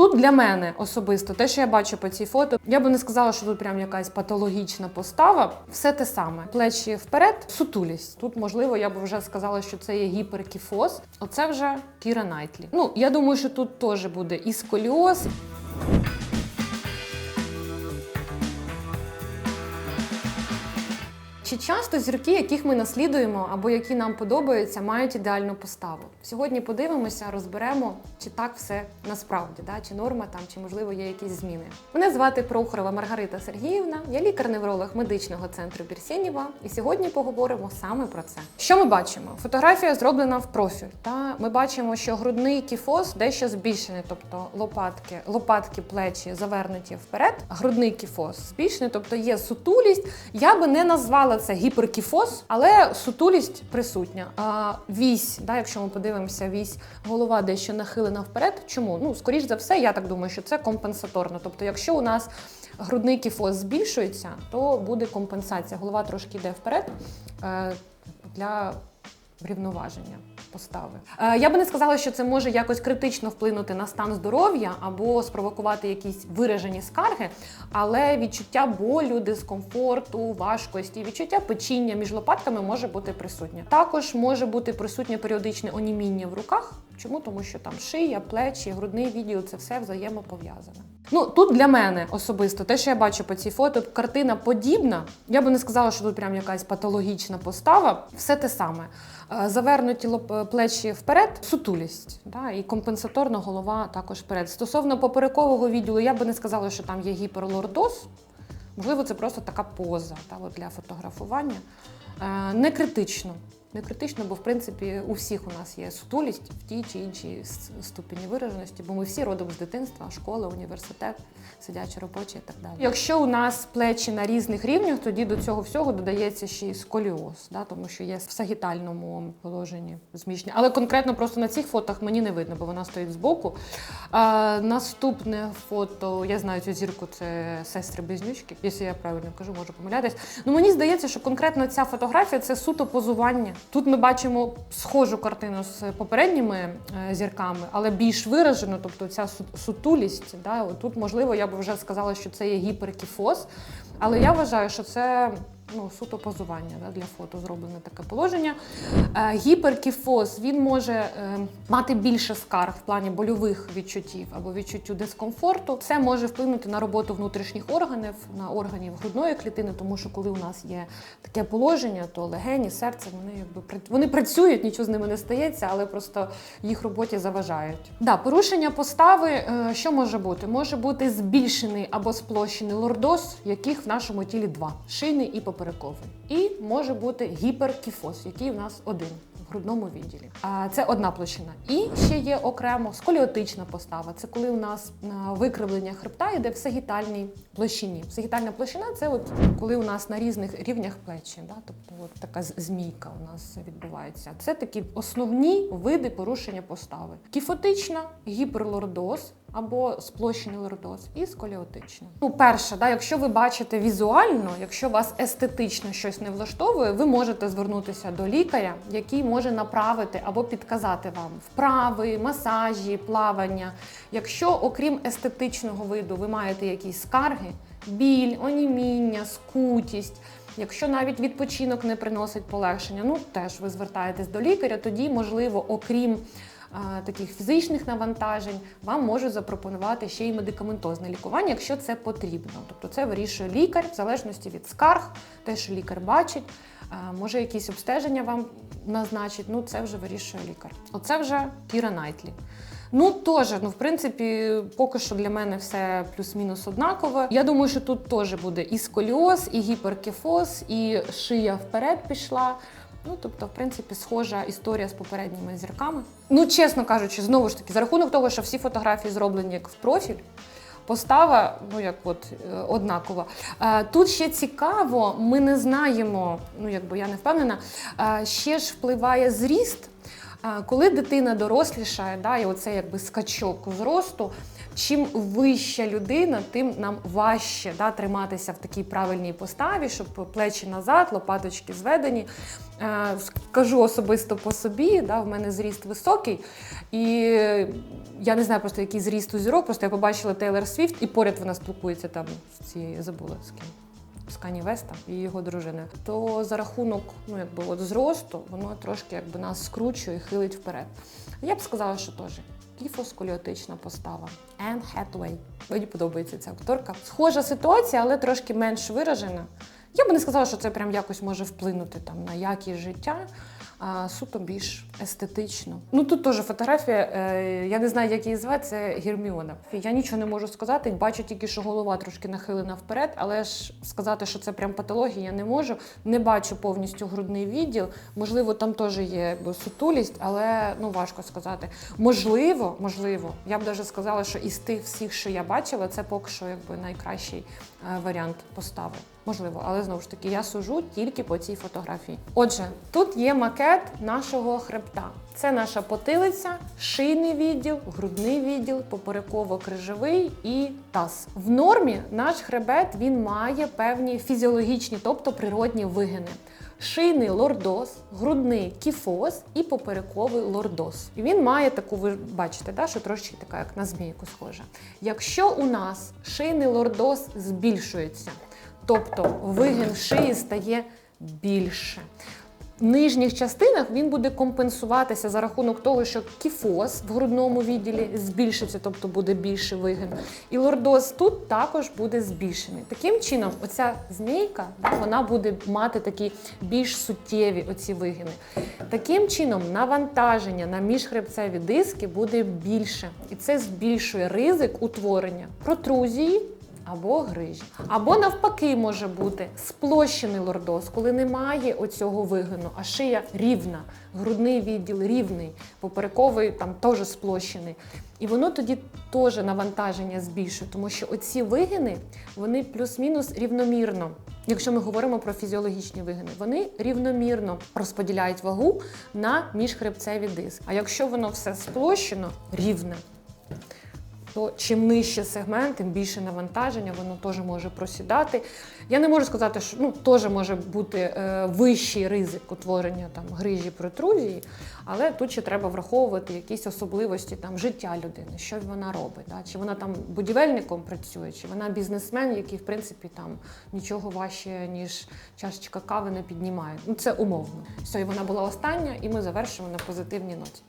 тут для мене особисто, те, що я бачу по цій фото, я би не сказала, що тут прям якась патологічна постава. Все те саме. Плечі вперед, сутулість. Тут, можливо, я б вже сказала, що це є гіперкіфоз. Оце вже Кіра Найтлі. Ну, я думаю, що тут теж буде і сколіоз, Чи часто зірки, яких ми наслідуємо або які нам подобаються, мають ідеальну поставу? Сьогодні подивимося, розберемо, чи так все насправді, да? чи норма там, чи можливо є якісь зміни. Мене звати Прохорова Маргарита Сергіївна, я лікар-невролог медичного центру Бірсєнєва, і сьогодні поговоримо саме про це. Що ми бачимо? Фотографія зроблена в профіль. Та ми бачимо, що грудний кіфоз дещо збільшений, тобто лопатки, лопатки, плечі завернуті вперед. Грудний кіфоз збільшений, тобто є сутулість. Я би не назвала це гіперкіфоз, але сутулість присутня. А вісь, да, якщо ми подивимося, вісь голова дещо нахилена вперед. Чому? Ну, скоріш за все, я так думаю, що це компенсаторно. Тобто, якщо у нас грудний кіфоз збільшується, то буде компенсація. Голова трошки йде вперед е, для врівноваження постави. Е, я би не сказала, що це може якось критично вплинути на стан здоров'я або спровокувати якісь виражені скарги, але відчуття болю, дискомфорту, важкості, відчуття печіння між лопатками може бути присутнє. Також може бути присутнє періодичне оніміння в руках. Чому? Тому що там шия, плечі, грудний відділ це все взаємопов'язане. Ну тут для мене особисто те, що я бачу по цій фото, картина подібна. Я би не сказала, що тут прям якась патологічна постава. Все те саме. Е, Завернуті плечі вперед, сутулість, да, і компенсаторна голова також вперед. Стосовно поперекового відділу, я би не сказала, що там є гіперлордоз. Можливо, це просто така поза та, от для фотографування. Е, Не критично. Не критично, бо в принципі у всіх у нас є сутулість в тій чи іншій ступені вираженості, бо ми всі родом з дитинства, школа, університет, сидячі робочі і так далі. Якщо у нас плечі на різних рівнях, тоді до цього всього додається ще й сколіоз, да, тому що є в сагітальному положенні зміщення. Але конкретно просто на цих фотах мені не видно, бо вона стоїть збоку. А, наступне фото, я знаю цю зірку, це сестри Близнючки, якщо я правильно кажу, можу помилятись. Ну мені здається, що конкретно ця фотографія це суто позування. Тут ми бачимо схожу картину з попередніми е, зірками, але більш виражено, тобто ця сутулість. Да, тут, можливо, я б вже сказала, що це є гіперкіфоз, але я вважаю, що це ну, суто позування да, для фото зроблене таке положення. Е, гіперкіфоз він може е, мати більше скарг в плані больових відчуттів або відчуттю дискомфорту. Це може вплинути на роботу внутрішніх органів, на органів грудної клітини, тому що коли у нас є таке положення, то легені, серце вони якби вони працюють, нічого з ними не стається, але просто їх роботі заважають. Да, порушення постави, е, що може бути? Може бути збільшений або сплощений лордоз, яких в нашому тілі два: шийний і поперековий. І може бути гіперкіфоз, який в нас один в грудному відділі. А це одна площина. І ще є окремо сколіотична постава. Це коли у нас викривлення хребта йде в сагітальній площині. Сагітальна площина це от коли у нас на різних рівнях плечі, да? тобто от така змійка у нас відбувається. Це такі основні види порушення постави: кіфотична, гіперлордоз. Або сплощений лордоз і сколіотична. Ну, перше, да, якщо ви бачите візуально, якщо вас естетично щось не влаштовує, ви можете звернутися до лікаря, який може направити або підказати вам вправи, масажі, плавання. Якщо, окрім естетичного виду, ви маєте якісь скарги, біль, оніміння, скутість. Якщо навіть відпочинок не приносить полегшення, ну теж ви звертаєтесь до лікаря, тоді можливо, окрім таких фізичних навантажень, вам можуть запропонувати ще й медикаментозне лікування, якщо це потрібно. Тобто це вирішує лікар в залежності від скарг, те, що лікар бачить. Може, якісь обстеження вам назначить, ну це вже вирішує лікар. Оце вже Кіра Найтлі. Ну, теж, ну, в принципі, поки що для мене все плюс-мінус однаково. Я думаю, що тут теж буде і сколіоз, і гіперкефоз, і шия вперед пішла. Ну, тобто, в принципі, схожа історія з попередніми зірками. Ну, чесно кажучи, знову ж таки, за рахунок того, що всі фотографії зроблені як в профіль, постава, ну як от е, однакова. Е, Тут ще цікаво, ми не знаємо, ну якби я не впевнена, е, ще ж впливає зріст. Коли дитина дорослішає, да, і оце якби скачок зросту, чим вища людина, тим нам важче да, триматися в такій правильній поставі, щоб плечі назад, лопаточки зведені. Е, Скажу особисто по собі, да, в мене зріст високий, і я не знаю просто який зріст у зірок, просто я побачила Тейлор Свіфт, і поряд вона спілкується там з цією забула з ким. З Веста і його дружиною, то за рахунок ну якби от зросту воно трошки якби нас скручує і хилить вперед. Я б сказала, що теж кіфосколіотична постава. Енн Хетвей. Мені подобається ця акторка. Схожа ситуація, але трошки менш виражена. Я би не сказала, що це прям якось може вплинути там на якість життя. А суто більш естетично. Ну тут теж фотографія. Е, я не знаю, як її звати, це Герміона. Я нічого не можу сказати. Бачу тільки, що голова трошки нахилена вперед, але ж сказати, що це прям патологія, я не можу. Не бачу повністю грудний відділ. Можливо, там теж є сутулість, але ну важко сказати. Можливо, можливо, я б навіть сказала, що із тих всіх, що я бачила, це поки що якби найкращий е, варіант постави. Можливо, але знову ж таки я сужу тільки по цій фотографії. Отже, тут є макет нашого хребта. Це наша потилиця, шийний відділ, грудний відділ, попереково-крижовий і таз. В нормі наш хребет він має певні фізіологічні, тобто природні вигини. Шийний лордоз, грудний кіфоз і поперековий лордоз. І він має таку, ви бачите, да, що трошки така, як на змійку схожа. Якщо у нас шийний лордоз збільшується, тобто вигин шиї стає більше. В нижніх частинах він буде компенсуватися за рахунок того, що кіфоз в грудному відділі збільшиться, тобто буде більше вигин. І лордоз тут також буде збільшений. Таким чином, оця змійка вона буде мати такі більш суттєві оці вигини. Таким чином, навантаження на міжхребцеві диски буде більше, і це збільшує ризик утворення протрузії або грижі. Або навпаки може бути сплощений лордоз, коли немає оцього вигину, а шия рівна, грудний відділ рівний, поперековий там теж сплощений. І воно тоді теж навантаження збільшує, тому що оці вигини вони плюс-мінус рівномірно. Якщо ми говоримо про фізіологічні вигини, вони рівномірно розподіляють вагу на міжхребцеві диски. А якщо воно все сплощено, рівне, то чим нижче сегмент, тим більше навантаження, воно теж може просідати. Я не можу сказати, що ну, теж може бути е, вищий ризик утворення там, грижі протрузії, але тут ще треба враховувати якісь особливості там, життя людини, що вона робить. Да? Чи вона там будівельником працює, чи вона бізнесмен, який, в принципі, там нічого важче, ніж чашечка кави не піднімає. Ну, це умовно. Все, і вона була остання, і ми завершимо на позитивній ноті.